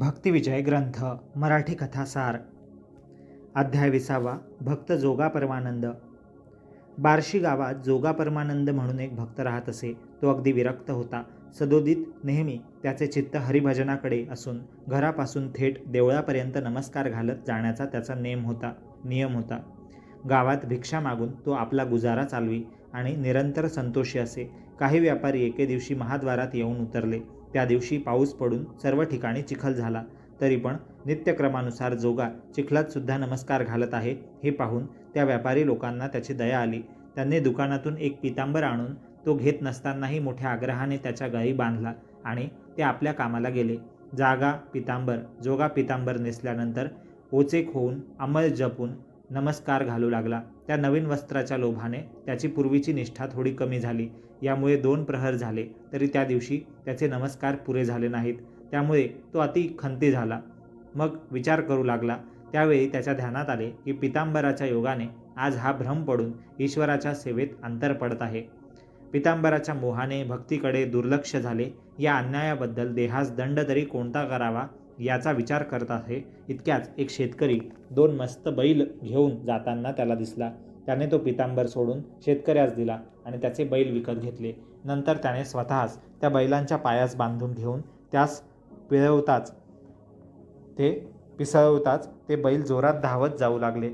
भक्तिविजय ग्रंथ मराठी कथासार. अध्याय विसावा भक्त जोगा परमानंद. बार्शी गावात जोगा परमानंद म्हणून एक भक्त राहत असे. तो अगदी विरक्त होता. सदोदित नेहमी त्याचे चित्त हरिभजनाकडे असून घरापासून थेट देवळापर्यंत नमस्कार घालत जाण्याचा त्याचा नेम होता नियम होता. गावात भिक्षा मागून तो आपला गुजारा चालवी आणि निरंतर संतोषी असे. काही व्यापारी एके दिवशी महाद्वारात येऊन उतरले. त्या दिवशी पाऊस पडून सर्व ठिकाणी चिखल झाला. तरी पण नित्यक्रमानुसार जोगा चिखलात सुद्धा नमस्कार घालत आहे हे पाहून त्या व्यापारी लोकांना त्याची दया आली. त्यांनी दुकानातून एक पितांबर आणून तो घेत नसतानाही मोठ्या आग्रहाने त्याच्या गळी बांधला आणि ते आपल्या कामाला गेले. जागा पितांबर जोगा पितांबर नेसल्यानंतर ओचेक होऊन अंमल जपून नमस्कार घालू लागला. त्या नवीन वस्त्राच्या लोभाने त्याची पूर्वीची निष्ठा थोडी कमी झाली. यामुळे दोन प्रहर झाले तरी त्या दिवशी त्याचे नमस्कार पुरे झाले नाहीत. त्यामुळे तो अति खंती झाला. मग विचार करू लागला. त्यावेळी त्याच्या ध्यानात आले की पितांबराच्या योगाने आज हा भ्रम पडून ईश्वराच्या सेवेत अंतर पडत आहे. पितांबराच्या मोहाने भक्तीकडे दुर्लक्ष झाले. या अन्यायाबद्दल देहास दंड तरी कोणता करावा? याचा विचार करत आहे. इतक्याच एक शेतकरी दोन मस्त बैल घेऊन जाताना त्याला दिसला. त्याने तो पितांबर सोडून शेतकऱ्यास दिला आणि त्याचे बैल विकत घेतले. नंतर त्याने स्वतःच त्या बैलांच्या पायास बांधून घेऊन त्यास पिळवताच ते पिसळवताच ते बैल जोरात धावत जाऊ लागले.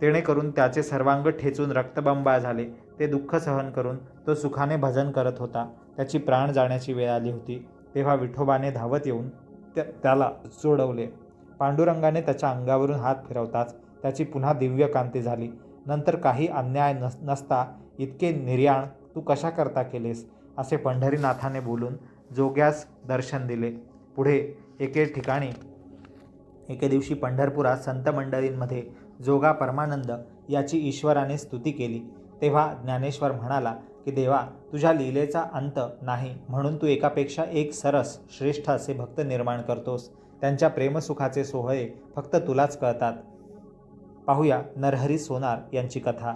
तेणेकरून त्याचे सर्वांग ठेचून रक्तबंबाळ झाले. ते दुःख सहन करून तो सुखाने भजन करत होता. त्याची प्राण जाण्याची वेळ आली होती. तेव्हा विठोबाने धावत येऊन त्या त्याला चोडवले पांडुरंगाने त्याच्या अंगावरून हात फिरवताच त्याची पुन्हा दिव्य कांती झाली. नंतर काही अन्याय नस नसता इतके निर्याण तू कशा करता केलेस? असे पंढरीनाथाने बोलून जोग्यास दर्शन दिले. पुढे एके ठिकाणी एके दिवशी पंढरपुरात संत मंडळींमध्ये जोगा परमानंद याची ईश्वराने स्तुती केली. तेव्हा ज्ञानेश्वर म्हणाला की देवा तुझ्या लीलेचा अंत नाही म्हणून तू एकापेक्षा एक सरस श्रेष्ठ असे भक्त निर्माण करतोस. त्यांच्या प्रेमसुखाचे सोहळे फक्त तुलाच कळतात. पाहूया नरहरी सोनार यांची कथा.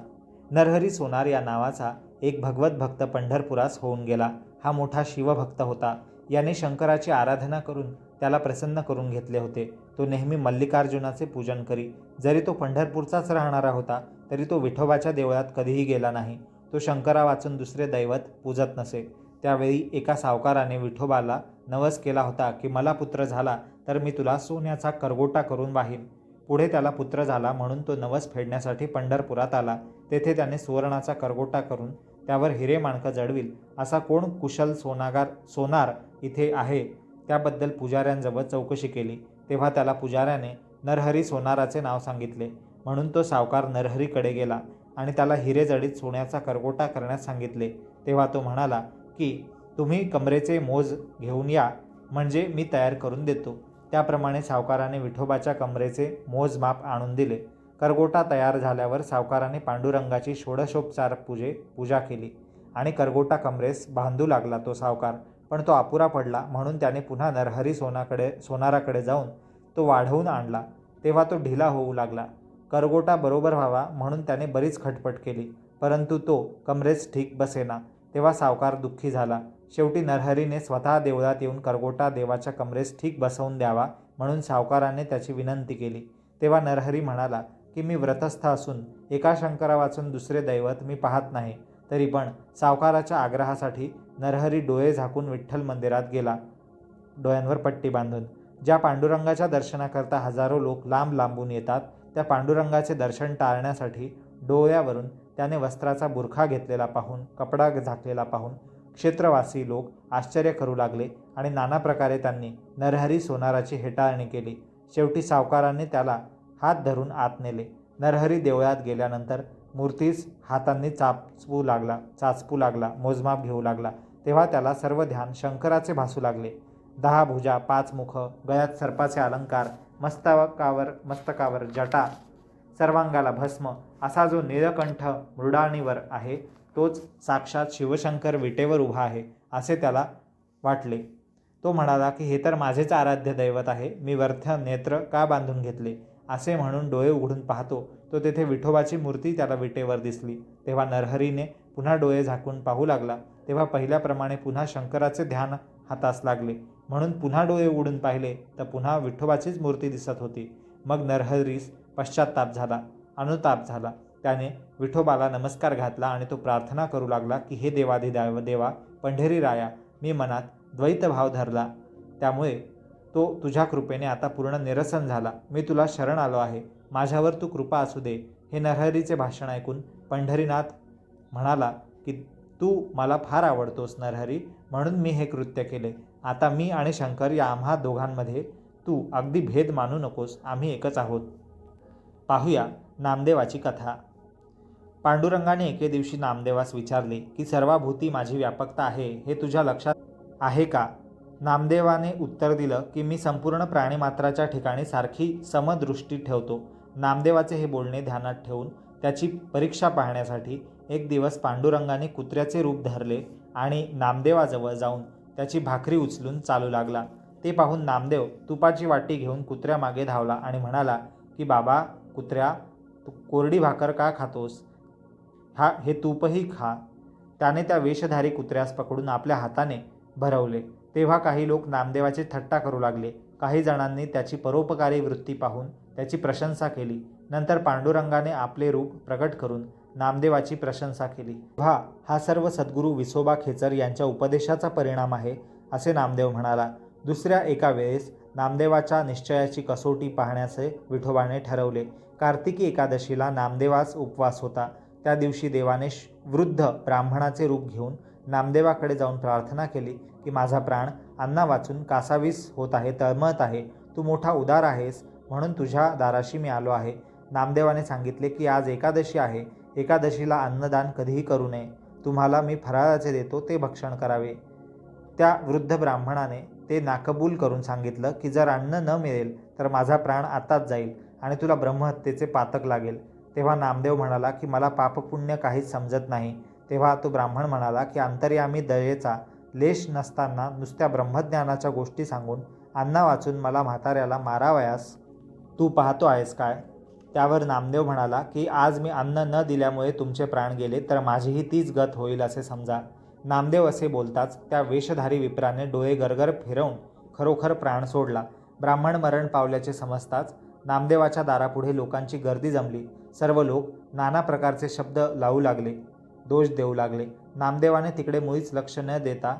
नरहरी सोनार या नावाचा एक भगवत भक्त पंढरपुरास होऊन गेला. हा मोठा शिवभक्त होता. याने शंकराची आराधना करून त्याला प्रसन्न करून घेतले होते. तो नेहमी मल्लिकार्जुनाचे पूजन करी. जरी तो पंढरपूरचाच राहणारा होता तरी तो विठोबाच्या देवळात कधीही गेला नाही. तो शंकरा वाचून दुसरे दैवत पूजत नसे. त्यावेळी एका सावकाराने विठोबाला नवस केला होता की मला पुत्र झाला तर मी तुला सोन्याचा करगोटा करून वाहीन. पुढे त्याला पुत्र झाला म्हणून तो नवस फेडण्यासाठी पंढरपुरात आला. तेथे त्याने सुवर्णाचा करगोटा करून त्यावर हिरे माणकं जडविल. असा कोण कुशल सोनागार सोनार इथे आहे? त्याबद्दल पुजाऱ्यांजवळ चौकशी केली. तेव्हा त्याला पुजाऱ्याने नरहरी सोनाराचे नाव सांगितले. म्हणून तो सावकार नरहरीकडे गेला. आणि त्याला हिरे जडीत सोन्याचा करगोटा करण्यास सांगितले. तेव्हा तो म्हणाला की तुम्ही कमरेचे मोज घेऊन या म्हणजे मी तयार करून देतो. त्याप्रमाणे सावकाराने विठोबाच्या कमरेचे मोजमाप आणून दिले. करगोटा तयार झाल्यावर सावकाराने पांडुरंगाची षोडशोपचार पूजे पूजा केली आणि करगोटा कमरेस बांधू लागला तो सावकार. पण तो अपुरा पडला म्हणून त्याने पुन्हा नरहरी सोनाकडे सोनाराकडे जाऊन तो वाढवून आणला. तेव्हा तो ढिला होऊ लागला. करगोटा बरोबर व्हावा म्हणून त्याने बरीच खटपट केली. परंतु तो कमरेस ठीक बसेना. तेव्हा सावकार दुःखी झाला. शेवटी नरहरीने स्वतः देवळात येऊन करगोटा देवाच्या कमरेस ठीक बसवून द्यावा म्हणून सावकाराने त्याची विनंती केली. तेव्हा नरहरी म्हणाला की मी व्रतस्थ असून एका शंकरा वाचून दुसरे दैवत मी पाहत नाही. तरी पण सावकाराच्या आग्रहासाठी नरहरी डोळे झाकून विठ्ठल मंदिरात गेला डोळ्यांवर पट्टी बांधून. ज्या पांडुरंगाच्या दर्शनाकरता हजारो लोक लांब लांबून येतात त्या पांडुरंगाचे दर्शन टाळण्यासाठी डोळ्यावरून त्याने वस्त्राचा बुरखा घेतलेला पाहून कपडा झाकलेला पाहून क्षेत्रवासी लोक आश्चर्य करू लागले आणि नाना प्रकारे त्यांनी नरहरी सोनाराची हेटाळणी केली. शेवटी सावकाराने त्याला हात धरून आत नेले. नरहरी देवळात गेल्यानंतर मूर्तीस हातांनी चापू लागला चाचपू लागला मोजमाप घेऊ लागला. तेव्हा त्याला सर्व ध्यान शंकराचे भासू लागले. दहा भुजा पाच मुख गळ्यात सर्पाचे अलंकार मस्तकावर मस्तकावर जटा सर्वांगाला भस्म असा जो निळकंठ मृडाणीवर आहे तोच साक्षात शिवशंकर विटेवर उभा आहे असे त्याला वाटले. तो म्हणाला की हे तर माझेच आराध्य दैवत आहे मी व्यर्थ नेत्र का बांधून घेतले? असे म्हणून डोळे उघडून पाहतो तो तेथे विठोबाची मूर्ती त्याला विटेवर दिसली. तेव्हा नरहरीने पुन्हा डोळे झाकून पाहू लागला. तेव्हा पहिल्याप्रमाणे पुन्हा शंकराचे ध्यान हातास लागले. म्हणून पुन्हा डोळे उघडून पाहिले तर पुन्हा विठोबाचीच मूर्ती दिसत होती. मग नरहरीस पश्चाताप झाला अनुताप झाला. त्याने विठोबाला नमस्कार घातला आणि तो प्रार्थना करू लागला की हे देवाधिदेव देवा पंढरी राया मी मनात द्वैत भाव धरला. त्यामुळे तो तुझ्या कृपेने आता पूर्ण निरसन झाला. मी तुला शरण आलो आहे. माझ्यावर तू कृपा असू दे. हे नरहरीचे भाषण ऐकून पंढरीनाथ म्हणाला की तू मला फार आवडतोस नरहरी म्हणून मी हे कृत्य केले. आता मी आणि शंकर या आम्हा दोघांमध्ये तू अगदी भेद मानू नकोस आम्ही एकच आहोत. पाहूया नामदेवाची कथा. पांडुरंगाने एके दिवशी नामदेवास विचारले की सर्वाभूती माझी व्यापकता आहे हे तुझ्या लक्षात आहे का? नामदेवाने उत्तर दिलं की मी संपूर्ण प्राणीमात्राच्या ठिकाणी सारखी समदृष्टी ठेवतो. नामदेवाचे हे बोलणे ध्यानात ठेवून त्याची परीक्षा पाहण्यासाठी एक दिवस पांडुरंगाने कुत्र्याचे रूप धरले आणि नामदेवाजवळ जाऊन त्याची भाकरी उचलून चालू लागला. ते पाहून नामदेव तुपाची वाटी घेऊन कुत्र्यामागे धावला आणि म्हणाला की बाबा कुत्र्या तू कोरडी भाकर का खातोस? हा हे तूपही खा. त्याने त्या वेशधारी कुत्र्यास पकडून आपल्या हाताने भरवले. तेव्हा काही लोक नामदेवाचे थट्टा करू लागले. काही जणांनी त्याची परोपकारी वृत्ती पाहून त्याची प्रशंसा केली. नंतर पांडुरंगाने आपले रूप प्रकट करून नामदेवाची प्रशंसा केली. व्हा हा सर्व सद्गुरू विसोबा खेचर यांच्या उपदेशाचा परिणाम आहे असे नामदेव म्हणाला. दुसऱ्या एका वेळेस नामदेवाच्या निश्चयाची कसोटी पाहण्याचे विठोबाने ठरवले. कार्तिकी एकादशीला नामदेवास उपवास होता. त्या दिवशी देवाने श- वृद्ध ब्राह्मणाचे रूप घेऊन नामदेवाकडे जाऊन प्रार्थना केली की माझा प्राण अन्ना वाचून कासावीस होत आहे तळमळत आहे. तू मोठा उदार आहेस म्हणून तुझ्या दाराशी मी आलो आहे. नामदेवाने सांगितले की आज एकादशी आहे. एकादशीला अन्नदान कधीही करू नये. तुम्हाला मी फराळाचे देतो ते भक्षण करावे. त्या वृद्ध ब्राह्मणाने ते नाकबूल करून सांगितलं की जर अन्न न मिळेल तर माझा प्राण आताच जाईल आणि तुला ब्रह्महत्येचे पातक लागेल. तेव्हा नामदेव म्हणाला की मला पापपुण्य काहीच समजत नाही. तेव्हा तो ब्राह्मण म्हणाला की अंतर्यामी दयेचा लेश नसताना नुसत्या ब्रह्मज्ञानाच्या गोष्टी सांगून अन्ना वाचून मला म्हाताऱ्याला मारावयास? तू पाहतो आहेस काय? त्यावर नामदेव म्हणाला की आज मी अन्न न दिल्यामुळे तुमचे प्राण गेले तर माझीही तीच गत होईल असे समजा. नामदेव असे बोलताच त्या वेषधारी विप्राने डोळे गरगर फिरवून खरोखर प्राण सोडला. ब्राह्मण मरण पावल्याचे समजताच नामदेवाच्या दारापुढे लोकांची गर्दी जमली. सर्व लोक नाना प्रकारचे शब्द लावू लागले दोष देऊ लागले. नामदेवाने तिकडे मुळीच लक्ष न देता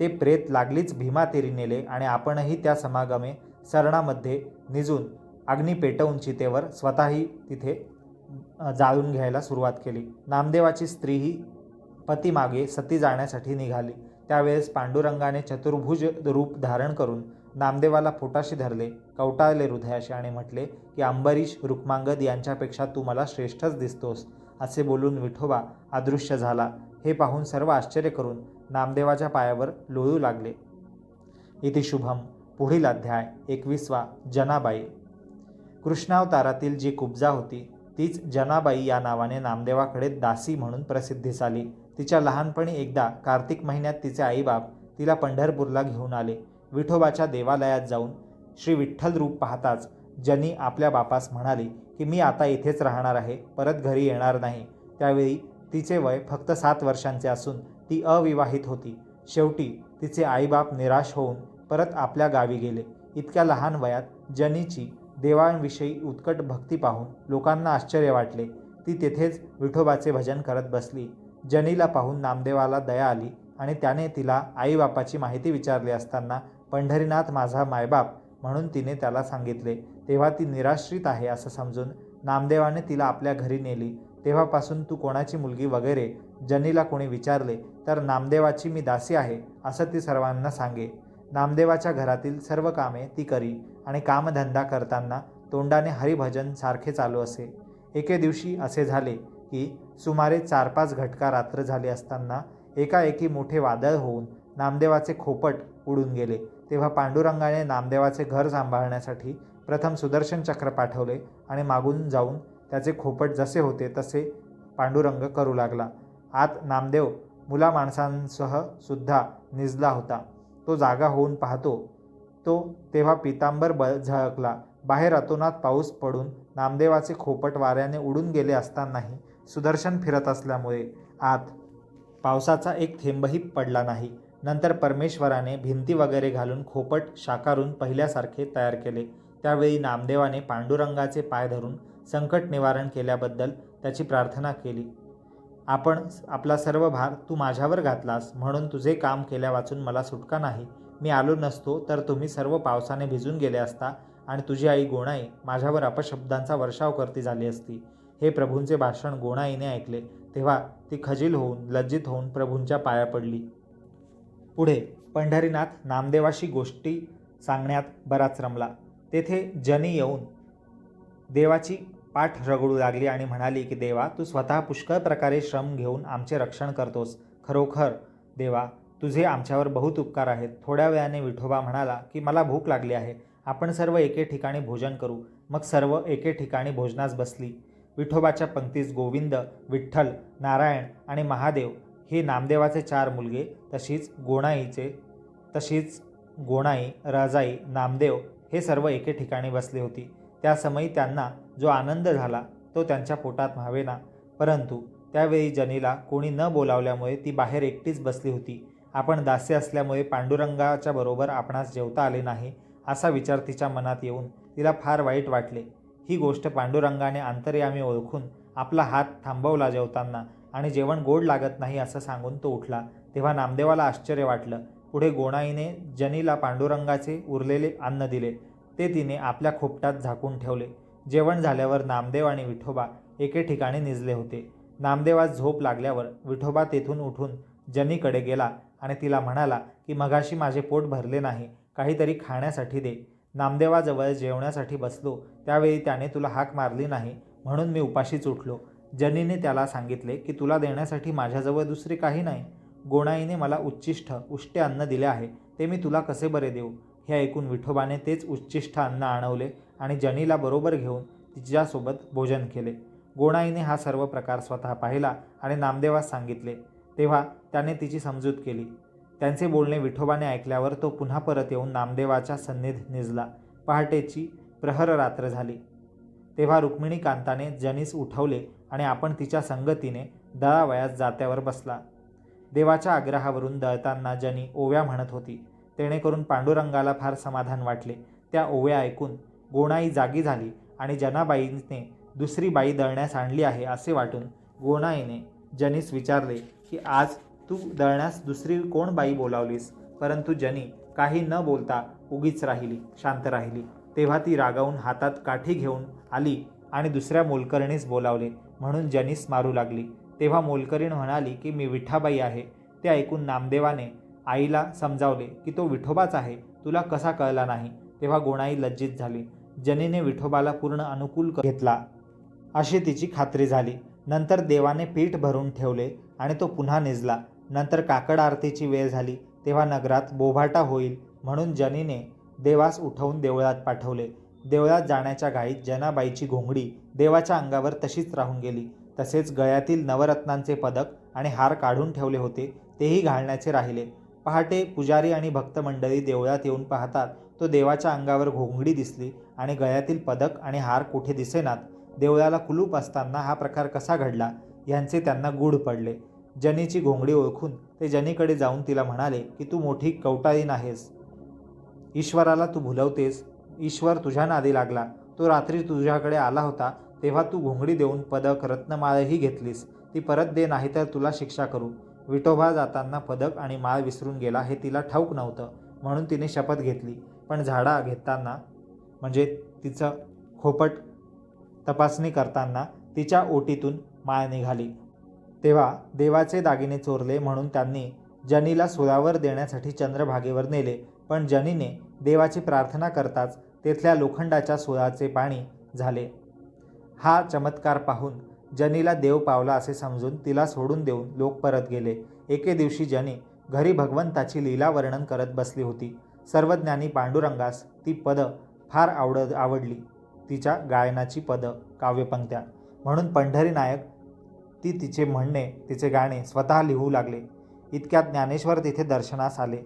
ते प्रेत लागलीच भीमातेरी नेले आणि आपणही त्या समागमे सरणामध्ये निजून अग्नी पेटवून चितेवर स्वतःही तिथे जाळून घ्यायला सुरुवात केली. नामदेवाची स्त्रीही पतीमागे सती जाण्यासाठी निघाली. त्यावेळेस पांडुरंगाने चतुर्भुज रूप धारण करून नामदेवाला पोटाशी धरले कवटाळले हृदयाशी आणि म्हटले की अंबरीश रुक्मांगद यांच्यापेक्षा तू मला श्रेष्ठच दिसतोस. असे बोलून विठोबा अदृश्य झाला. हे पाहून सर्व आश्चर्य करून नामदेवाच्या पायावर लोळू लागले. इति शुभम. पुढील अध्याय एकवीसवा जनाबाई. कृष्णावतारातील जी कुब्जा होती तीच जनाबाई या नावाने नामदेवाकडे दासी म्हणून प्रसिद्धीस आली तिच्या लहानपणी एकदा कार्तिक महिन्यात तिचे आईबाप तिला पंढरपूरला घेऊन आले. विठोबाच्या देवालयात जाऊन श्री विठ्ठल रूप पाहताच जनी आपल्या बापास म्हणाली की मी आता इथेच राहणार आहे परत घरी येणार नाही. त्यावेळी तिचे वय फक्त सात वर्षांचे असून ती अविवाहित होती. शेवटी तिचे आईबाप निराश होऊन परत आपल्या गावी गेले. इतक्या लहान वयात जनीची देवांविषयी उत्कट भक्ती पाहून लोकांना आश्चर्य वाटले. ती तेथेच विठोबाचे भजन करत बसली. जनीला पाहून नामदेवाला दया आली आणि त्याने तिला आईबापाची माहिती विचारली असताना पंढरीनाथ माझा मायबाप म्हणून तिने त्याला सांगितले तेव्हा ती निराश्रित आहे असं समजून नामदेवाने तिला आपल्या घरी नेली. तेव्हापासून तू कोणाची मुलगी वगैरे? जनीला कोणी विचारले तर नामदेवाची मी दासी आहे असं ती सर्वांना सांगे. नामदेवाच्या घरातील सर्व कामे ती करी. आणि कामधंदा करताना तोंडाने हरिभजन सारखे चालू असे. एके दिवशी असे झाले की सुमारे चार पाच घटका रात्र झाली असताना एकाएकी मोठे वादळ होऊन नामदेवाचे खोपट उडून गेले. तेव्हा पांडुरंगाने नामदेवाचे घर सांभाळण्यासाठी प्रथम सुदर्शन चक्र पाठवले आणि मागून जाऊन त्याचे खोपट जसे होते तसे पांडुरंग करू लागला. आत नामदेव मुला माणसांसह सुद्धा निजला होता. तो जागा होऊन पाहतो तो तेव्हा पितांबर ब झळकला. बाहेर अतोनात पाऊस पडून नामदेवाचे खोपट वाऱ्याने उडून गेले असतानाही सुदर्शन फिरत असल्यामुळे आत पावसाचा एक थेंबही पडला नाही. नंतर परमेश्वराने भिंती वगैरे घालून खोपट शाकारून पहिल्यासारखे तयार केले. त्यावेळी नामदेवाने पांडुरंगाचे पाय धरून संकट निवारण केल्याबद्दल त्याची प्रार्थना केली. आपण आपला सर्व भार तू माझ्यावर घातलास म्हणून तुझे काम केल्या वाचून मला सुटका नाही. मी आलो नसतो तर तुम्ही सर्व पावसाने भिजून गेले असता आणि तुझी आई गोणाई माझ्यावर अपशब्दांचा वर्षाव करती झाली असती. हे प्रभूंचे भाषण गोणाईने ऐकले तेव्हा ती खजील होऊन लज्जित होऊन प्रभूंच्या पाया पडली. पुढे पंढरीनाथ नामदेवाशी गोष्टी सांगण्यात बराच रमला. तेथे जनी येऊन देवाची पाठ रगडू लागली आणि म्हणाली की देवा तू स्वतः पुष्कळ प्रकारे श्रम घेऊन आमचे रक्षण करतोस. खरोखर देवा तुझे आमच्यावर बहुत उपकार आहेत. थोड्या वेळाने विठोबा म्हणाला की मला भूक लागली आहे. आपण सर्व एके ठिकाणी भोजन करू. मग सर्व एके ठिकाणी भोजनास बसली. विठोबाच्या पंक्तीस गोविंद विठ्ठल नारायण आणि महादेव हे नामदेवाचे चार मुलगे तशीच गोणाईचे तशीच गोणाई राजाई नामदेव हे सर्व एके ठिकाणी बसले होती. त्यासमयी त्यांना जो आनंद झाला तो त्यांच्या पोटात व्हावेना. परंतु त्यावेळी जनीला कोणी न बोलावल्यामुळे ती बाहेर एकटीच बसली होती. आपण दासी असल्यामुळे पांडुरंगाच्या बरोबर आपणास जेवता आले नाही असा विचार तिच्या मनात येऊन तिला फार वाईट वाटले. ही गोष्ट पांडुरंगाने अंतर्यामी ओळखून आपला हात थांबवला जेवताना आणि जेवण गोड लागत नाही असं सांगून तो उठला. तेव्हा नामदेवाला आश्चर्य वाटलं. पुढे गोणाईने जनीला पांडुरंगाचे उरलेले अन्न दिले. ते तिने आपल्या खोपटात झाकून ठेवले. जेवण झाल्यावर नामदेव आणि विठोबा एके ठिकाणी निजले होते. नामदेवास झोप लागल्यावर विठोबा तेथून उठून जनीकडे गेला. आणि तिला म्हणाला की मगाशी माझे पोट भरले नाही काहीतरी खाण्यासाठी दे. नामदेवाजवळ जेवण्यासाठी बसलो. त्यावेळी त्याने तुला हाक मारली नाही म्हणून मी उपाशीच उठलो जनीने त्याला सांगितले की तुला देण्यासाठी माझ्याजवळ दुसरे काही नाही. गोणाईने मला उच्चिष्ठ उष्टे अन्न दिले आहे. ते मी तुला कसे बरे देऊ? हे ऐकून विठोबाने तेच उच्चिष्ठ अन्न आणवले आणि जनीला बरोबर घेऊन तिच्यासोबत भोजन केले. गोणाईने हा सर्व प्रकार स्वतः पाहिला आणि नामदेवास सांगितले तेव्हा त्याने तिची समजूत केली. त्यांचे बोलणे विठोबाने ऐकल्यावर तो पुन्हा परत येऊन नामदेवाच्या सन्निध निजला. पहाटेची प्रहर रात्र झाली. तेव्हा रुक्मिणी कांताने जनीस उठवले आणि आपण तिच्या संगतीने दळावयास जात्यावर बसला. देवाच्या आग्रहावरून दळताना जनी ओव्या म्हणत होती. तेणेकरून पांडुरंगाला फार समाधान वाटले. त्या ओव्या ऐकून गोणाई जागी झाली आणि जनाबाईने दुसरी बाई दळण्यास आणली आहे असे वाटून गोणाईने जनीस विचारले की आज तू दळण्यास दुसरी कोण बाई बोलावलीस? परंतु जनी काही न बोलता उगीच राहिली शांत राहिली. तेव्हा ती रागावून हातात काठी घेऊन आली आणि दुसऱ्या मोलकरणीस बोलावले म्हणून जनीस मारू लागली. तेव्हा मोलकरीण म्हणाली की मी विठाबाई आहे. ते ऐकून नामदेवाने आईला समजावले की तो विठोबाच आहे. तुला कसा कळला नाही? तेव्हा गोणाई लज्जित झाली. जनीने विठोबाला पूर्ण अनुकूल घेतला. अशी तिची खात्री झाली. नंतर देवाने पीठ भरून ठेवले आणि तो पुन्हा निजला. नंतर काकड आरतीची वेळ झाली तेव्हा नगरात बोभाटा होईल म्हणून जनीने देवास उठवून देवळात पाठवले. देवळात जाण्याच्या घाईत जनाबाईची घोंगडी देवाच्या अंगावर तशीच राहून गेली. तसेच गळ्यातील नवरत्नांचे पदक आणि हार काढून ठेवले होते तेही घालण्याचे राहिले. पहाटे पुजारी आणि भक्तमंडळी देवळात येऊन पाहतात तो देवाच्या अंगावर घोंगडी दिसली आणि गळ्यातील पदक आणि हार कुठे दिसेनात? देवळाला कुलूप असताना हा प्रकार कसा घडला यांचे त्यांना गूढ पडले. जनीची घोंगडी ओळखून ते जनीकडे जाऊन तिला म्हणाले की तू मोठी कवटाळी आहेस ईश्वराला तू भुलवतेस. ईश्वर तुझ्या नादी लागला. तो रात्री तुझ्याकडे आला होता तेव्हा तू घोंगडी देऊन पदक रत्नमाळही घेतलीस. ती परत दे नाही तर तुला शिक्षा करू. विठोबा जाताना पदक आणि माळ विसरून गेला हे तिला ठाऊक नव्हतं म्हणून तिने शपथ घेतली. पण झाडा घेताना म्हणजे तिचं खोपट तपासणी करताना तिच्या ओटीतून माळ निघाली. तेव्हा देवाचे दागिने चोरले म्हणून त्यांनी जनीला सुरावर देण्यासाठी चंद्रभागेवर नेले. पण जनीने देवाची प्रार्थना करताच तेथल्या लोखंडाच्या सुराचे पाणी झाले. हा चमत्कार पाहून जनीला देव पावला असे समजून तिला सोडून देऊन लोक परत गेले. एके दिवशी जनी घरी भगवंताची लीला वर्णन करत बसली होती. सर्वज्ञानी पांडुरंगास ती पदं फार आवड आवडली. तिच्या गायनाची पदं काव्यपंक्त्या. म्हणून पंढरी नायक ती तिचे म्हणणे तिचे गाणे स्वतः लिहू लागले. इतक्यात ज्ञानेश्वर तिथे दर्शनास आले.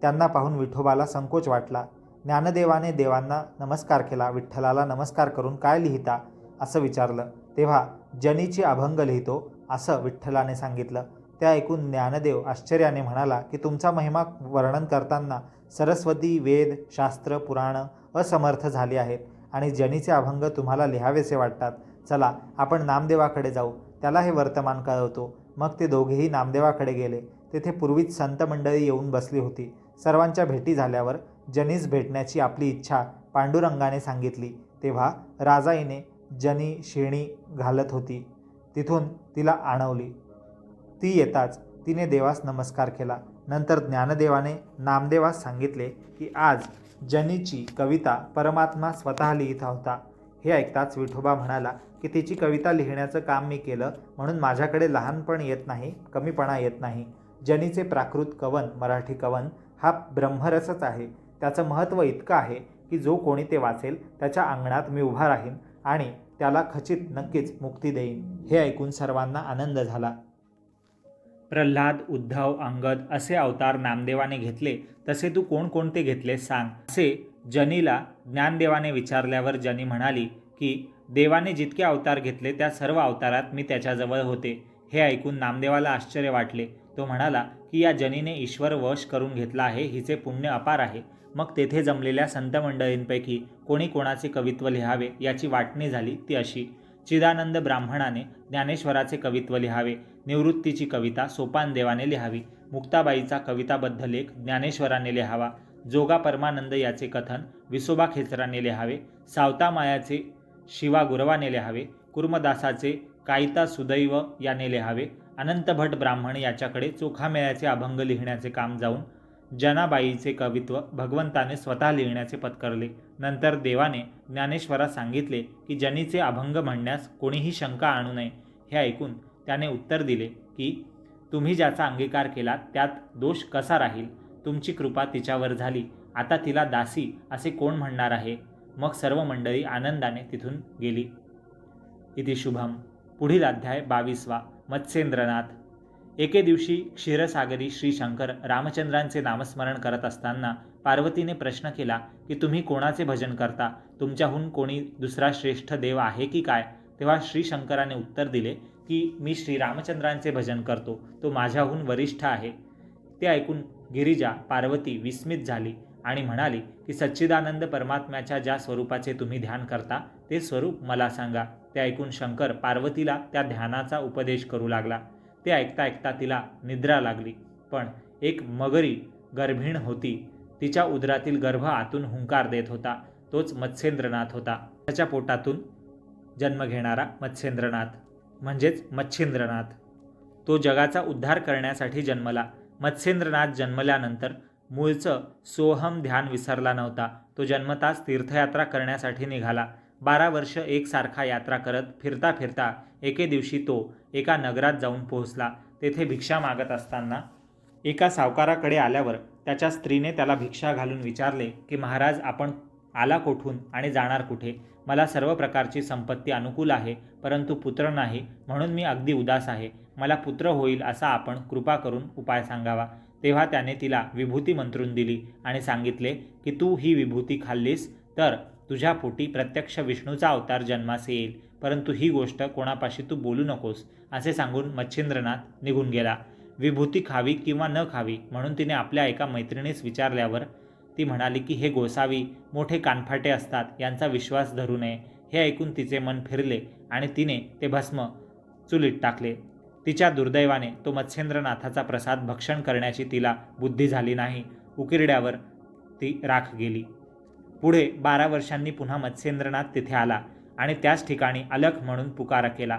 त्यांना पाहून विठोबाला संकोच वाटला. ज्ञानदेवाने देवांना नमस्कार केला. विठ्ठलाला नमस्कार करून काय लिहिता? असं विचारलं. तेव्हा जनीची अभंग लिहितो असं विठ्ठलाने सांगितलं. ते ऐकून ज्ञानदेव आश्चर्याने म्हणाला की तुमचा महिमा वर्णन करताना सरस्वती वेद शास्त्र पुराणं असमर्थ झाली आहेत. आणि जनीचे अभंग तुम्हाला लिहावेसे वाटतात. चला आपण नामदेवाकडे जाऊ. त्याला हे वर्तमान कळवतो. मग ते दोघेही नामदेवाकडे गेले. तेथे पूर्वीच संत मंडळी येऊन बसली होती. सर्वांच्या भेटी झाल्यावर जनीस भेटण्याची आपली इच्छा पांडुरंगाने सांगितली. तेव्हा राजाईने जनी शेणी घालत होती. तिथून तिला आणवली. ती येताच तिने देवास नमस्कार केला. नंतर ज्ञानदेवाने नामदेवास सांगितले की आज जनीची कविता परमात्मा स्वतः लिहित होता. हे ऐकताच विठोबा म्हणाला की तिची कविता लिहिण्याचं काम मी केलं म्हणून माझ्याकडे लहानपण येत नाही कमीपणा येत नाही. जनीचे प्राकृत कवन मराठी कवन हा ब्रह्मरसच आहे. त्याचं महत्त्व इतकं आहे की जो कोणी ते वाचेल त्याच्या अंगणात मी उभा राहीन आणि त्याला खचित नक्कीच मुक्ती देईन. हे ऐकून सर्वांना आनंद झाला. प्रल्हाद उद्धव अंगद असे अवतार नामदेवाने घेतले. तसे तू कोणकोणते घेतले सांग. असे जनीला ज्ञानदेवाने विचारल्यावर जनी म्हणाली की देवाने जितके अवतार घेतले त्या सर्व अवतारात मी त्याच्याजवळ होते. हे ऐकून नामदेवाला आश्चर्य वाटले. तो म्हणाला की या जनीने ईश्वर वश करून घेतला आहे हिचे पुण्य अपार आहे. मग तेथे जमलेल्या संत मंडळींपैकी कोणी कोणाचे कवित्व लिहावे याची वाटणी झाली ती अशी. चिदानंद ब्राह्मणाने ज्ञानेश्वराचे कवित्व लिहावे. निवृत्तीची कविता सोपान देवाने लिहावी. मुक्ताबाईचा कविताबद्ध लेख ज्ञानेश्वराने लिहावा. जोगा परमानंद याचे कथन विसोबा खेचराने लिहावे. सावता मायाचे शिवा गुरवाने लिहावे. कुर्मदासाचे कायता सुदैव याने लिहावे. अनंत भट ब्राह्मण याच्याकडे चोखामेळ्याचे अभंग लिहिण्याचे काम जाऊन जनाबाईचे कवित्व भगवंताने स्वतः लिहिण्याचे पत्करले. नंतर देवाने ज्ञानेश्वरास सांगितले की जनीचे अभंग म्हणण्यास कोणीही शंका आणू नये. हे ऐकून त्याने उत्तर दिले की तुम्ही ज्याचा अंगीकार केला त्यात दोष कसा राहील? तुमची कृपा तिच्यावर झाली. आता तिला दासी असे कोण म्हणणार आहे? मग सर्व मंडळी आनंदाने तिथून गेली. इति शुभम. पुढील अध्याय बावीसवा. मत्स्येंद्रनाथ. एके दिवशी क्षीरसागरी श्री शंकर रामचंद्रांचे नामस्मरण करत असताना पार्वतीने प्रश्न केला की तुम्ही कोणाचे भजन करता? तुमच्याहून कोणी दुसरा श्रेष्ठ देव आहे की काय? तेव्हा श्री शंकराने उत्तर दिले की मी श्रीरामचंद्रांचे भजन करतो. तो माझ्याहून वरिष्ठ आहे. ते ऐकून गिरिजा पार्वती विस्मित झाली आणि म्हणाली की सच्चिदानंद परमात्म्याच्या ज्या स्वरूपाचे तुम्ही ध्यान करता ते स्वरूप मला सांगा. ते ऐकून शंकर पार्वतीला त्या ध्यानाचा उपदेश करू लागला. ते ऐकता ऐकता तिला निद्रा लागली. पण एक मगरी गर्भिण होती. तिच्या उदरातील गर्भ आतून हुंकार देत होता. तोच मत्स्येंद्रनाथ होता. त्याच्या पोटातून जन्म घेणारा मत्स्येंद्रनाथ. म्हणजेच मच्छिंद्रनाथ. तो जगाचा उद्धार करण्यासाठी जन्मला. मत्स्येंद्रनाथ जन्मल्यानंतर मूळचं सोहम ध्यान विसरला नव्हता. तो जन्मताच तीर्थयात्रा करण्यासाठी निघाला. बारा वर्ष एकसारखा यात्रा करत फिरता फिरता एके दिवशी तो एका नगरात जाऊन पोहोचला. तेथे भिक्षा मागत असताना एका सावकाराकडे आल्यावर त्याच्या स्त्रीने त्याला भिक्षा घालून विचारले की महाराज आपण आला कोठून आणि जाणार कुठे? मला सर्व प्रकारची संपत्ती अनुकूल आहे परंतु पुत्र नाही म्हणून मी अगदी उदास आहे. मला पुत्र होईल असा आपण कृपा करून उपाय सांगावा. तेव्हा त्याने तिला विभूती मंत्रून दिली आणि सांगितले की तू ही विभूती खाल्लीस तर तुझ्या पोटी प्रत्यक्ष विष्णूचा अवतार जन्मास येईल. परंतु ही गोष्ट कोणापाशी तू बोलू नकोस असे सांगून मच्छिंद्रनाथ निघून गेला. विभूती खावी किंवा न खावी म्हणून तिने आपल्या एका मैत्रिणीस विचारल्यावर ती म्हणाली की हे गोसावी मोठे कानफाटे असतात यांचा विश्वास धरू नये. हे ऐकून तिचे मन फिरले आणि तिने ते भस्म चुलीत टाकले. तिच्या दुर्दैवाने तो मत्स्येंद्रनाथाचा प्रसाद भक्षण करण्याची तिला बुद्धी झाली नाही. उकिरड्यावर ती राख गेली. पुढे बारा वर्षांनी पुन्हा मत्स्येंद्रनाथ तिथे आला आणि त्याच ठिकाणी अलख म्हणून पुकारा केला.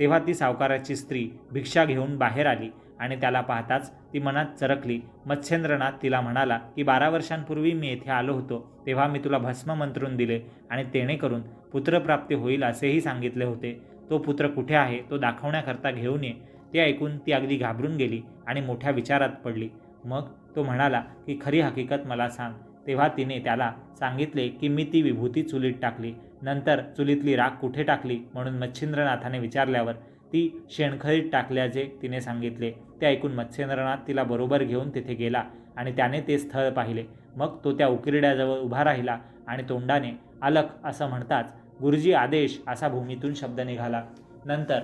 तेव्हा ती सावकाराची स्त्री भिक्षा घेऊन बाहेर आली आणि त्याला पाहताच ती मनात चरकली. मत्स्येंद्रनाथ तिला म्हणाला की बारा वर्षांपूर्वी मी येथे आलो होतो. तेव्हा मी तुला भस्म मंत्रून दिले आणि तेणे करून पुत्रप्राप्ती होईल असेही सांगितले होते. तो पुत्र कुठे आहे तो दाखवण्याकरता घेऊन ये. ते ऐकून ती अगदी घाबरून गेली आणि मोठ्या विचारात पडली. मग तो म्हणाला की खरी हकीकत मला सांग. तेव्हा तिने त्याला सांगितले की मी ती विभूती चुलीत टाकली. नंतर चुलीतली राख कुठे टाकली म्हणून मच्छिंद्रनाथाने विचारल्यावर ती शेणखळीत टाकल्याचे तिने सांगितले. ते ऐकून मत्स्येंद्रनाथ तिला बरोबर घेऊन तिथे गेला आणि त्याने ते स्थळ पाहिले. मग तो त्या उकिरड्याजवळ उभा राहिला आणि तोंडाने अलख असं म्हणताच गुरुजी आदेश असा भूमीतून शब्द निघाला. नंतर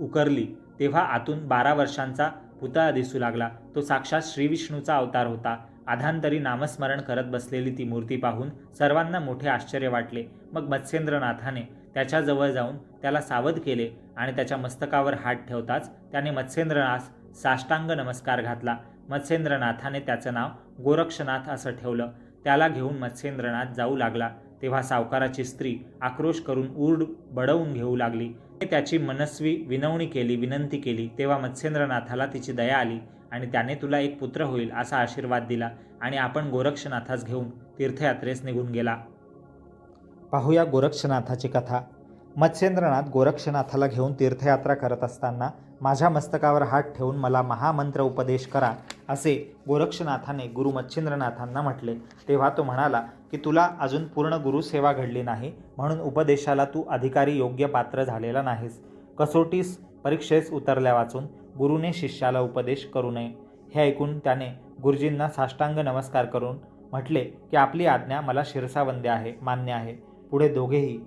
उकरली तेव्हा आतून बारा वर्षांचा पुतळा दिसू लागला. तो साक्षात श्रीविष्णूचा अवतार होता. आधांतरी नामस्मरण करत बसलेली ती मूर्ती पाहून सर्वांना मोठे आश्चर्य वाटले. मग मत्स्येंद्रनाथाने त्याच्याजवळ जाऊन त्याला सावध केले आणि त्याच्या मस्तकावर हात ठेवताच त्याने मत्स्येंद्रनाथ साष्टांग नमस्कार घातला. मत्स्येंद्रनाथाने त्याचं नाव गोरक्षनाथ असं ठेवलं. त्याला घेऊन मत्स्येंद्रनाथ जाऊ लागला. तेव्हा सावकाराची स्त्री आक्रोश करून ऊर्ड बडवून घेऊ लागली. त्याची मनस्वी विनवणी केली विनंती केली. तेव्हा मत्स्येंद्रनाथाला तिची दया आली आणि त्याने तुला एक पुत्र होईल असा आशीर्वाद दिला आणि आपण गोरक्षनाथास घेऊन तीर्थयात्रेस निघून गेला. पाहूया गोरक्षनाथाची कथा. मत्स्येंद्रनाथ गोरक्षनाथाला घेऊन तीर्थयात्रा करत असताना माझ्या मस्तकावर हात ठेवून मला महामंत्र उपदेश करा असे गोरक्षनाथाने गुरु मच्छिंद्रनाथांना म्हटले. तेव्हा तो म्हणाला की तुला अजून पूर्ण गुरुसेवा घडली नाही म्हणून उपदेशाला तू अधिकारी योग्य पात्र झालेला नाहीस. कसोटीस परीक्षेस उतरल्या वाचून गुरुने शिष्याला उपदेश करू नये. हे ऐकून त्याने गुरुजींना साष्टांग नमस्कार करून म्हटले की आपली आज्ञा मला शिरसावंदे आहे मान्य आहे. पुढे दोघेही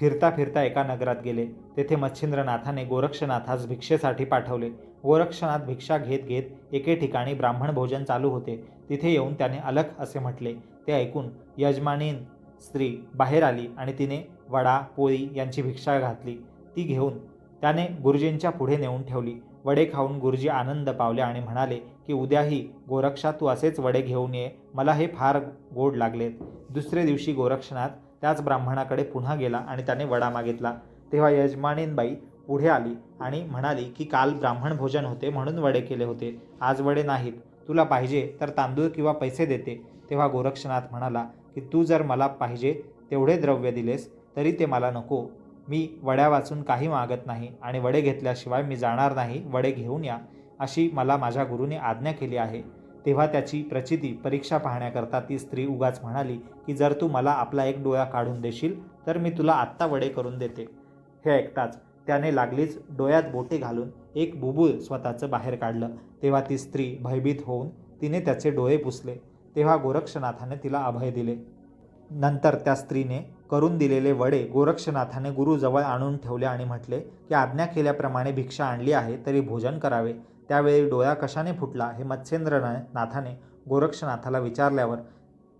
फिरता फिरता एका नगरात गेले. तेथे मच्छिंद्रनाथाने गोरक्षनाथास भिक्षेसाठी पाठवले. गोरक्षनाथ भिक्षा घेत घेत एके ठिकाणी ब्राह्मण भोजन चालू होते. तिथे येऊन त्याने अलख असे म्हटले. ते ऐकून यजमानीन स्त्री बाहेर आली आणि तिने वडा पोळी यांची भिक्षा घातली. ती घेऊन त्याने गुरुजींच्या पुढे नेऊन ठेवली. वडे खाऊन गुरुजी आनंद पावले आणि म्हणाले की उद्याही गोरक्षा तू असेच वडे घेऊन ये. मला हे फार गोड लागलेत. दुसरे दिवशी गोरक्षनाथ त्याच ब्राह्मणाकडे पुन्हा गेला आणि त्याने वडा मागितला. तेव्हा यजमानीनबाई पुढे आली आणि म्हणाली की काल ब्राह्मण भोजन होते म्हणून वडे केले होते. आज वडे नाहीत. तुला पाहिजे तर तांदूळ किंवा पैसे देते. तेव्हा गोरक्षनाथ म्हणाला की तू जर मला पाहिजे तेवढे द्रव्य दिलेस तरी ते मला नको. मी वड्या वाचून काही मागत नाही आणि वडे घेतल्याशिवाय मी जाणार नाही. वडे घेऊन या. अशी मला माझ्या गुरुने आज्ञा केली आहे. तेव्हा त्याची प्रचिती परीक्षा पाहण्याकरता ती स्त्री उगाच म्हणाली की जर तू मला आपला एक डोळा काढून देशील तर मी तुला आत्ता वडे करून देते. हे ऐकताच त्याने लागलीच डोळ्यात बोटे घालून एक बुबुळ स्वतःचं बाहेर काढलं. तेव्हा ती स्त्री भयभीत होऊन तिने त्याचे डोळे पुसले. तेव्हा गोरक्षनाथाने तिला अभय दिले. नंतर त्या स्त्रीने करून दिलेले वडे गोरक्षनाथाने गुरुजवळ आणून ठेवले आणि म्हटले की आज्ञा केल्याप्रमाणे भिक्षा आणली आहे तरी भोजन करावे. त्यावेळी डोळा कशाने फुटला हे मत्स्येंद्रनाथाने गोरक्षनाथाला विचारल्यावर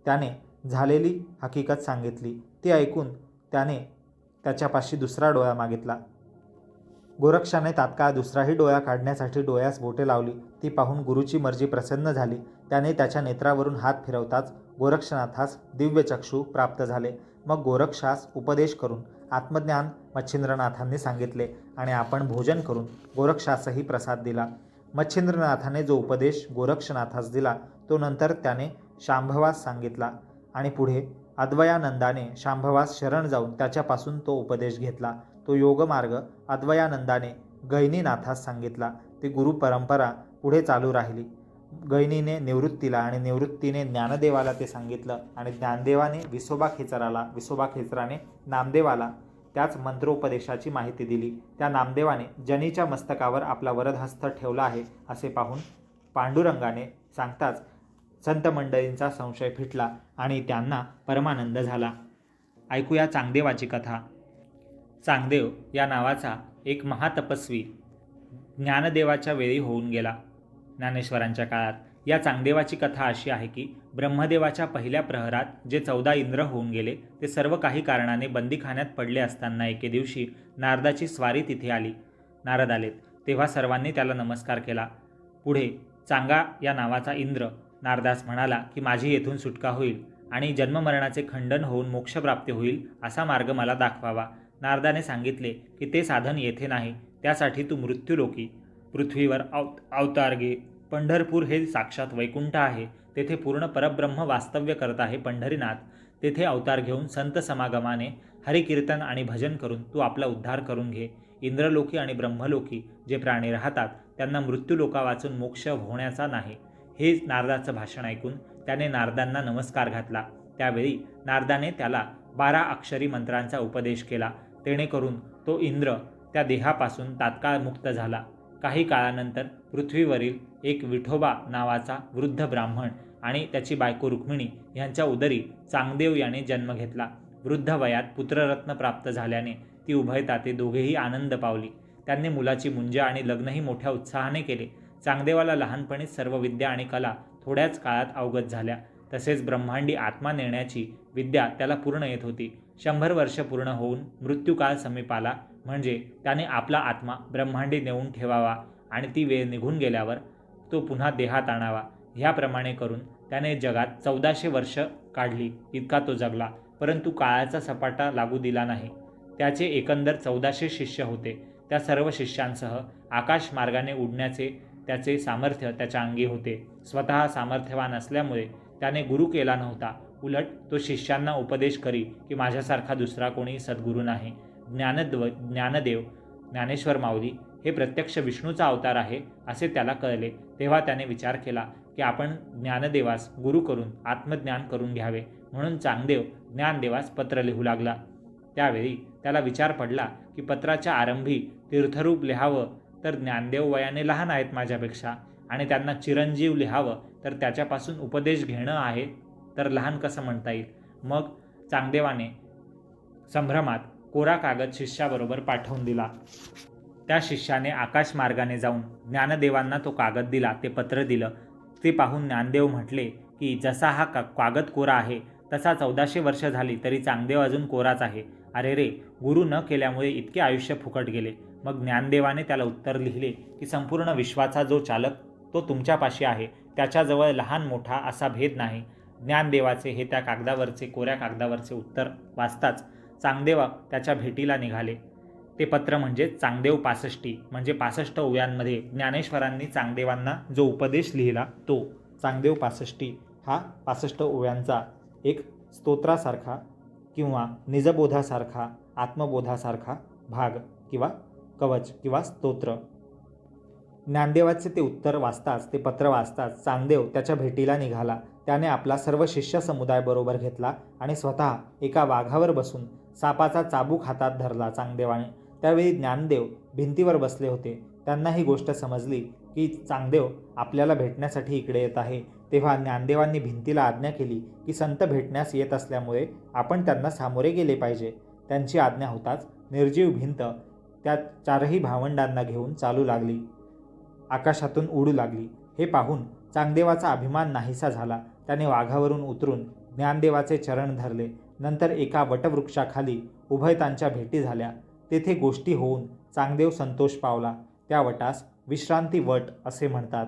त्याने झालेली हकीकत सांगितली. ती ऐकून त्याने त्याच्यापाशी दुसरा डोळा मागितला. गोरक्षाने तात्काळ दुसराही डोळा काढण्यासाठी डोळ्यास बोटे लावली. ती पाहून गुरुची मर्जी प्रसन्न झाली. त्याने त्याच्या नेत्रावरून हात फिरवताच गोरक्षनाथास दिव्यचक्षू प्राप्त झाले. मग गोरक्षास उपदेश करून आत्मज्ञान मच्छिंद्रनाथांनी सांगितले आणि आपण भोजन करून गोरक्षासही प्रसाद दिला. मच्छिंद्रनाथाने जो उपदेश गोरक्षनाथास दिला तो नंतर त्याने शांभवास सांगितला आणि पुढे अद्वयानंदाने शांभवास शरण जाऊन त्याच्यापासून तो उपदेश घेतला. तो योगमार्ग अद्वयानंदाने गैनीनाथास सांगितला. ती गुरु परंपरा पुढे चालू राहिली. गैनीने निवृत्तीला आणि निवृत्तीने ज्ञानदेवाला ते सांगितलं आणि ज्ञानदेवाने विसोबा खेचराला विसोबा खेचराने नामदेवाला त्याच मंत्रोपदेशाची माहिती दिली. त्या नामदेवाने जनीच्या मस्तकावर आपला वरदहस्त ठेवला आहे असे पाहून पांडुरंगाने सांगताच संत मंडळींचा संशय फिटला आणि त्यांना परमानंद झाला. ऐकूया चांगदेवाची कथा. चांगदेव या नावाचा एक महातपस्वी ज्ञानदेवाच्या वेळी होऊन गेला ज्ञानेश्वरांच्या काळात. या चांगदेवाची कथा अशी आहे की ब्रह्मदेवाच्या पहिल्या प्रहरात जे चौदा इंद्र होऊन गेले ते सर्व काही कारणाने बंदीखान्यात पडले असताना एके दिवशी नारदाची स्वारी तिथे आली. नारद आलेत. तेव्हा सर्वांनी त्याला नमस्कार केला. पुढे चांगा या नावाचा इंद्र. नारदास म्हणाला की माझी येथून सुटका होईल आणि जन्ममरणाचे खंडन होऊन मोक्षप्राप्ती होईल असा मार्ग मला दाखवावा. नारदाने सांगितले की ते साधन येथे नाही त्यासाठी तू मृत्यूलोकी पृथ्वीवर अव अवतार घे. पंढरपूर हे साक्षात वैकुंठ आहे. तेथे पूर्ण परब्रह्म वास्तव्य करत आहे पंढरीनाथ. तेथे अवतार घेऊन संत समागमाने हरिकीर्तन आणि भजन करून तू आपला उद्धार करून घे. इंद्रलोकी आणि ब्रह्मलोकी जे प्राणी राहतात त्यांना मृत्यूलोका वाचून मोक्ष होण्याचा नाही. हे नारदाचं भाषण ऐकून त्याने नारदांना नमस्कार घातला. त्यावेळी नारदाने त्याला बारा अक्षरी मंत्रांचा उपदेश केला. तेणेकरून तो इंद्र त्या देहापासून तात्काळ मुक्त झाला. काही काळानंतर पृथ्वीवरील एक विठोबा नावाचा वृद्ध ब्राह्मण आणि त्याची बायको रुक्मिणी यांच्या उदरी चांगदेव याने जन्म घेतला. वृद्ध वयात पुत्ररत्न प्राप्त झाल्याने ती उभयता ते दोघेही आनंद पावली. त्यांनी मुलाची मुंजा आणि लग्नही मोठ्या उत्साहाने केले. चांगदेवाला लहानपणी सर्व विद्या आणि कला थोड्याच काळात अवगत झाल्या. तसेच ब्रह्मांडी आत्मा नेण्याची विद्या त्याला पूर्ण येत होती. शंभर वर्ष पूर्ण होऊन मृत्यूकाळ समीप आला म्हणजे त्याने आपला आत्मा ब्रह्मांडी नेऊन ठेवावा आणि ती वेळ निघून गेल्यावर तो पुन्हा देहात आणावा. ह्याप्रमाणे करून त्याने जगात चौदाशे वर्ष काढली. इतका तो जगला. परंतु काळाचा सपाटा लागू दिला नाही. त्याचे एकंदर चौदाशे शिष्य होते. त्या सर्व शिष्यांसह आकाश मार्गाने उडण्याचे त्याचे सामर्थ्य त्याच्या अंगी होते. स्वतः सामर्थ्यवान असल्यामुळे त्याने गुरु केला नव्हता. उलट तो शिष्यांना उपदेश करी की माझ्यासारखा दुसरा कोणी सद्गुरू नाही. ज्ञानद्व ज्ञानदेव ज्ञानेश्वर माऊली हे प्रत्यक्ष विष्णूचा अवतार आहे असे त्याला कळले. तेव्हा त्याने विचार केला की आपण ज्ञानदेवास गुरु करून आत्मज्ञान करून घ्यावे. म्हणून चांगदेव ज्ञानदेवास पत्र लिहू लागला. त्यावेळी त्याला विचार पडला की पत्राच्या आरंभी तीर्थरूप लिहावं तर ज्ञानदेव वयाने लहान आहेत माझ्यापेक्षा आणि त्यांना चिरंजीव लिहावं तर त्याच्यापासून उपदेश घेणं आहे तर लहान कसं म्हणता येईल? मग चांगदेवाने संभ्रमात कोरा कागद शिष्याबरोबर पाठवून दिला. त्या शिष्याने आकाश मार्गाने जाऊन ज्ञानदेवांना तो कागद दिला ते पत्र दिलं. ते पाहून ज्ञानदेव म्हटले की जसा हा का कागद कोरा आहे तसा चौदाशे वर्ष झाली तरी चांगदेव अजून कोराच आहे. अरे रे गुरु न केल्यामुळे इतके आयुष्य फुकट गेले. मग ज्ञानदेवाने त्याला उत्तर लिहिले की संपूर्ण विश्वाचा जो चालक तो तुमच्यापाशी आहे त्याच्याजवळ लहान मोठा असा भेद नाही. ज्ञानदेवाचे हे त्या कागदावरचे कोऱ्या कागदावरचे उत्तर वाचताच चांगदेवा त्याच्या भेटीला निघाले. ते पत्र म्हणजे चांगदेव पासष्टी म्हणजे पासष्ट ओव्यांमध्ये ज्ञानेश्वरांनी चांगदेवांना जो उपदेश लिहिला तो चांगदेव पासष्टी हा पासष्ट ओव्यांचा एक स्तोत्रासारखा किंवा निजबोधासारखा आत्मबोधासारखा भाग किंवा कवच किंवा स्तोत्र. ज्ञानदेवाचे ते उत्तर वाचताच ते पत्र वाचताच चांगदेव त्याच्या भेटीला निघाला. त्याने आपला सर्व शिष्य समुदाय बरोबर घेतला आणि स्वतः एका वाघावर बसून सापाचा चाबूक हातात धरला चांगदेवाने. त्यावेळी ज्ञानदेव भिंतीवर बसले होते. त्यांना ही गोष्ट समजली की चांगदेव आपल्याला भेटण्यासाठी इकडे येत आहे. तेव्हा ज्ञानदेवांनी भिंतीला आज्ञा केली की संत भेटण्यास येत असल्यामुळे आपण त्यांना सामोरे गेले पाहिजे. त्यांची आज्ञा होताच निर्जीव भिंत त्या चारही भावंडांना घेऊन चालू लागली. आकाशातून उडू लागली. हे पाहून चांगदेवाचा अभिमान नाहीसा झाला. त्याने वाघावरून उतरून ज्ञानदेवाचे चरण धरले. नंतर एका वटवृक्षाखाली उभयतांच्या भेटी झाल्या. तेथे गोष्टी होऊन चांगदेव संतोष पावला. त्या वटास विश्रांती वट असे म्हणतात.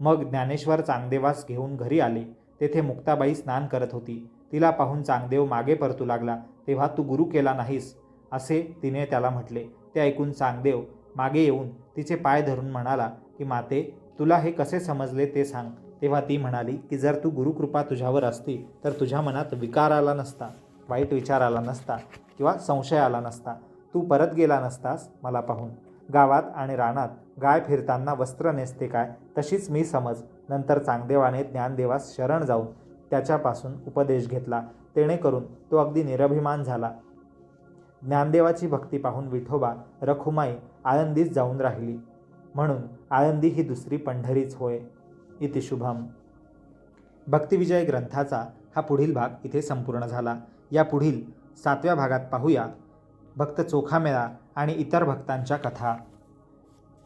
मग ज्ञानेश्वर चांगदेवास घेऊन घरी आले. तेथे मुक्ताबाई स्नान करत होती. तिला पाहून चांगदेव मागे परतू लागला. तेव्हा तू गुरु केला नाहीस असे तिने त्याला म्हटले. ते ऐकून चांगदेव मागे येऊन तिचे पाय धरून म्हणाला की माते तुला हे कसे समजले ते सांग. तेव्हा ती म्हणाली की जर तू गुरुकृपा तुझ्यावर असती तर तुझ्या मनात विकार आला नसता वाईट विचार आला नसता किंवा संशय आला नसता. तू परत गेला नसतास मला पाहून. गावात आणि रानात गाय फिरताना वस्त्र नेसते काय तशीच मी समज. नंतर चांगदेवाने ज्ञानदेवास शरण जाऊन त्याच्यापासून उपदेश घेतला. तेणेकरून तो अगदी निरभिमान झाला. ज्ञानदेवाची भक्ती पाहून विठोबा रखुमाई आळंदीत जाऊन राहिली. म्हणून आळंदी ही दुसरी पंढरीच होय. इति शुभम. भक्तिविजय ग्रंथाचा हा पुढील भाग इथे संपूर्ण झाला. या पुढील सातव्या भागात पाहूया भक्त चोखामेळा आणि इतर भक्तांच्या कथा.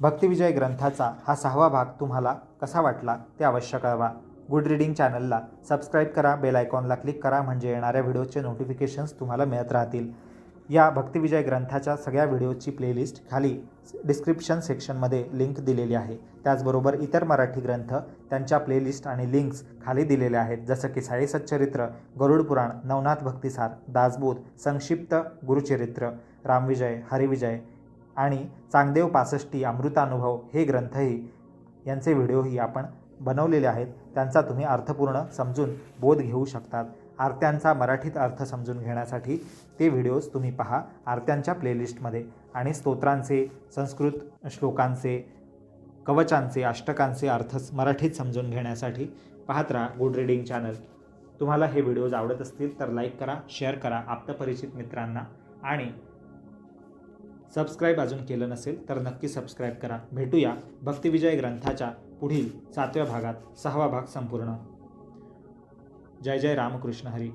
भक्तिविजय ग्रंथाचा हा सहावा भाग तुम्हाला कसा वाटला ते अवश्य कळवा. गुड रीडिंग चॅनलला सबस्क्राईब करा बेल आयकॉनला क्लिक करा म्हणजे येणाऱ्या व्हिडिओचे नोटिफिकेशन्स तुम्हाला मिळत राहतील. या भक्तिविजय ग्रंथाच्या सगळ्या व्हिडिओची प्लेलिस्ट खाली डिस्क्रिप्शन सेक्शनमध्ये लिंक दिलेली आहे. त्याचबरोबर इतर मराठी ग्रंथ त्यांच्या प्लेलिस्ट आणि लिंक्स खाली दिलेल्या आहेत. जसं की साईसच्चरित्र गरुड पुराण नवनाथ भक्तिसार दासबोध संक्षिप्त गुरुचरित्र रामविजय हरिविजय आणि चांगदेव पासष्टी अमृतानुभव हे ग्रंथही यांचे व्हिडिओही आपण बनवलेले आहेत. त्यांचा तुम्ही अर्थपूर्ण समजून बोध घेऊ शकतात. आरत्यांचा मराठीत अर्थ समजून घेण्यासाठी ते व्हिडिओज तुम्ही पहा आरत्यांच्या प्लेलिस्टमध्ये. आणि स्तोत्रांचे संस्कृत श्लोकांचे कवचांचे अष्टकांचे अर्थ मराठीत समजून घेण्यासाठी पाहत राहा गुड रीडिंग चॅनल तुम्हाला हे व्हिडिओज आवडत असतील तर लाईक करा शेअर करा आप्तपरिचित मित्रांना. आणि सबस्क्राईब अजून केलं नसेल तर नक्की सबस्क्राईब करा. भेटूया भक्तिविजय ग्रंथाच्या पुढील सातव्या भागात. सहावा भाग संपूर्ण. जय जय रामकृष्ण हरी.